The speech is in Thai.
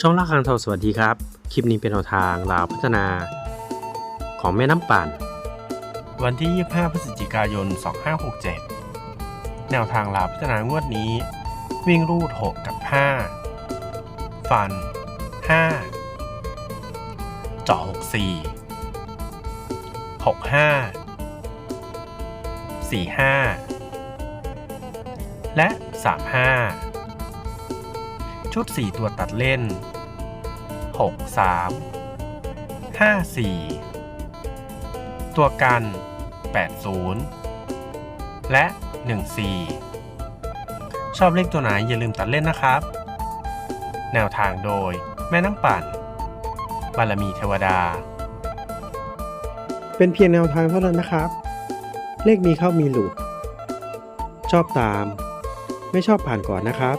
ช่องล่าคางทองสวัสดีครับ คลิปนี้เป็นแนวทางลาวพัฒนา ของแม่น้ำปั่นวันที่ 25 พฤศจิกายน 2567 แนวทางลาวพัฒนางวดนี้ วิ่งรูด 6 กับ 5 ฟัน 5 เจาะ64 65 45 และ 35 ชุด 4 ตัวตัดเล่น 6 3 5 4 ตัวกัน 80 และ 14 ชอบเลขตัวไหนอย่าลืมตัดเล่นนะครับ แนวทางโดยแม่น้ำปั่น บารมีเทวดา เป็นเพียงแนวทางเท่านั้นนะครับ เลขมีเข้ามีหลุด ชอบตาม ไม่ชอบผ่านก่อนนะครับ